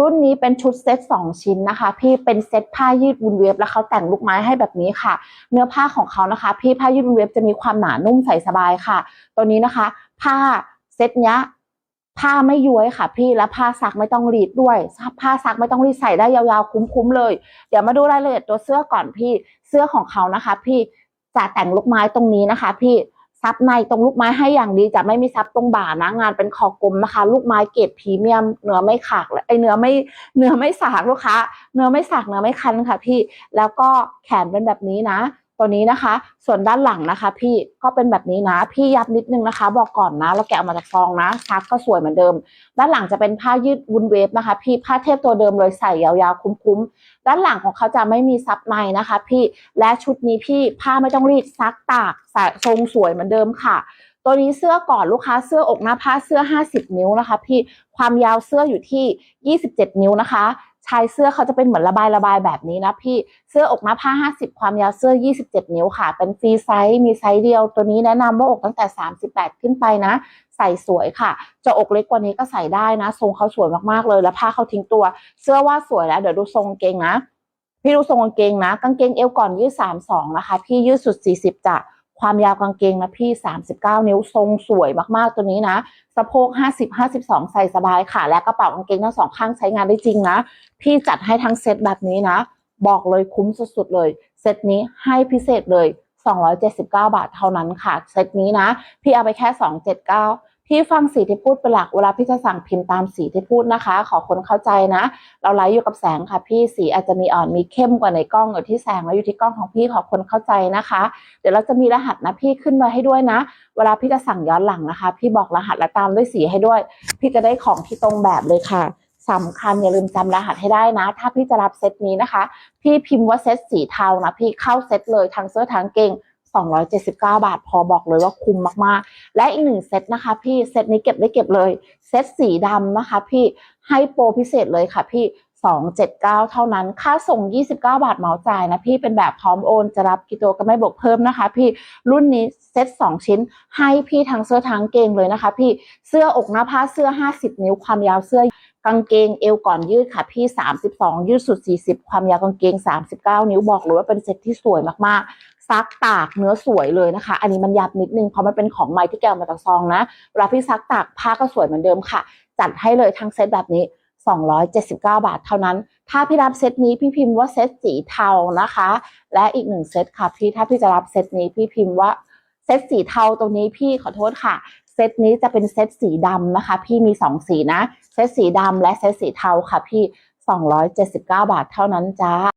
รุ่นนี้เป็นชุดเซต2 ชิ้นนะคะ พี่เป็นเซตผ้ายืดวุนเวฟแล้วเขาแต่งลูกไม้ให้แบบนี้ค่ะ เนื้อผ้าของเขานะคะ พี่ผ้ายืดวุนเวฟจะมีความหนานุ่มใส่สบายค่ะ ตัวนี้นะคะ ผ้าเซตเนี้ยผ้าไม่ย้วยค่ะ พี่และผ้าซักไม่ต้องรีดด้วย ผ้าซักไม่ต้องรีดใส่ได้ยาวๆคุ้มๆเลย เดี๋ยวมาดูรายละเอียดตัวเสื้อก่อนพี่เสื้อของเขานะคะ พี่จะแต่งลูกไม้ตรงนี้นะคะ พี่ ซับในตรงลูกไม้ให้อย่างดีจะไม่มีซับตรงบ่านะงานเป็นคอกลมนะคะ ลูกไม้เกรดพรีเมียมเนื้อไม่ขากไอเนื้อไม่เนื้อไม่สากลูกค้า เนื้อไม่สากเนื้อไม่คันค่ะ พี่แล้วก็แขนเป็นแบบนี้นะ ตัวนี้นะคะ ส่วนด้านหลังนะคะ พี่ก็เป็นแบบนี้นะ พี่ยับนิดนึงนะคะ บอกก่อนนะ เราแกะออกมาจากซองนะซักก็สวยเหมือนเดิม ด้านหลังจะเป็นผ้ายืดวุ้นเวฟนะคะ พี่ผ้าเทพตัวเดิมเลยใส่ยาวๆคุ้มๆ ด้านหลังของเขาจะไม่มีซับในนะคะ พี่และชุดนี้พี่ผ้าไม่ต้องรีดซักตากใส่ทรงสวยเหมือนเดิมค่ะตัวนี้เสื้อก่อนลูกค้าเสื้ออกหน้าผ้าเสื้อ 50 นิ้วนะคะ พี่ความยาวเสื้ออยู่ที่ 27 นิ้วนะคะ ชายเสื้อเขาจะเป็นเหมือนระบายระบายแบบนี้นะพี่เสื้ออกหน้าผ้า 50 ความยาวเสื้อ 27 นิ้วค่ะ เป็นฟรีไซส์มีไซส์เดียวตัวนี้แนะนำว่าอกตั้งแต่ 38 ขึ้นไปนะ ใส่สวยค่ะ จะอกเล็กกว่านี้ก็ใส่ได้นะ ทรงเขาสวยมากๆเลยแล้วผ้าเขาทิ้งตัว เสื้อว่าสวยแล้ว เดี๋ยวดูทรงเกงนะ พี่ดูทรงกางเกงนะกางเกงเอวก่อนยืด32นะคะ พี่ยืดสุด 40จ้ะ ความยาวกางเกงนะพี่ 39 นิ้วทรงสวยมากๆตัวนี้นะ สะโพก 50 52 ใส่สบายค่ะ และกระเป๋ากางเกงทั้งสองข้างใช้งานได้จริงนะ พี่จัดให้ทั้งเซตแบบนี้นะ บอกเลยคุ้มสุดๆเลย เซตนี้ให้พิเศษเลย 279 บาทเท่านั้นค่ะ เซตนี้นะ พี่เอาไปแค่ 279 พี่ฟังสีที่พูดเป็นหลักเวลาพี่จะสั่งพิมพ์ตามสีที่พูดนะคะ ขอคนเข้าใจนะ เราไลฟ์อยู่กับแสงค่ะ พี่สีอาจจะมีอ่อนมีเข้มกว่าในกล้องอยู่ที่แสงแล้วอยู่ที่กล้องของพี่ขอคนเข้าใจนะคะ เดี๋ยวเราจะมีรหัสนะพี่ขึ้นไว้ให้ด้วยนะ เวลาพี่จะสั่งย้อนหลังนะคะ พี่บอกรหัสและตามด้วยสีให้ด้วย พี่จะได้ของที่ตรงแบบเลยค่ะสำคัญอย่าลืมจำรหัสให้ได้นะ ถ้าพี่จะรับเซตนี้นะคะ พี่พิมพ์ว่าเซตสีเทานะพี่เข้าเซตเลยทั้งเสื้อทั้งเกง 279 บาท พอบอกเลยว่าคุ้มมากๆ และอีกหนึ่งเซตนะคะ พี่เซตนี้เก็บได้เก็บเลย เซตสีดำนะคะ พี่ให้โปรพิเศษเลยค่ะพี่279 เท่านั้น ค่าส่ง 29 บาทเหมาจ่ายนะพี่ เป็นแบบพร้อมโอน จะรับกิโลก็ไม่บวกเพิ่มนะคะ พี่ รุ่นนี้เซต2 ชิ้น ให้พี่ทั้งเสื้อทั้งเกงเลยนะคะ พี่ เสื้ออกหน้าผ้าเสื้อ 50 นิ้ว ความยาวเสื้อกางเกงเอวก่อนยืดค่ะพี่ 32 ยืดสุด 40 ความยาวกางเกง 39 นิ้วบอกเลยว่าเป็นเซตที่สวยมากๆ ซักตากเนื้อสวยเลยนะคะ อันนี้มันยับนิดนึงเพราะมันเป็นของใหม่ที่แกเอามาจากซองนะเวลาพี่ซักตากผ้าก็สวยเหมือนเดิมค่ะ จัดให้เลยทั้งเซตแบบนี้ 279 บาทเท่านั้น ถ้าพี่รับเซตนี้พี่พิมพ์ว่าเซตสีเทานะคะ และอีกหนึ่งเซตค่ะพี่ถ้าพี่จะรับเซตนี้พี่พิมพ์ว่าเซตสีเทาตรงนี้พี่ขอโทษค่ะเซตนี้จะเป็นเซตสีดำนะคะ พี่มี 2 สีนะ เซตสีดำและเซตสีเทาค่ะพี่ 279 บาทเท่านั้นจ้า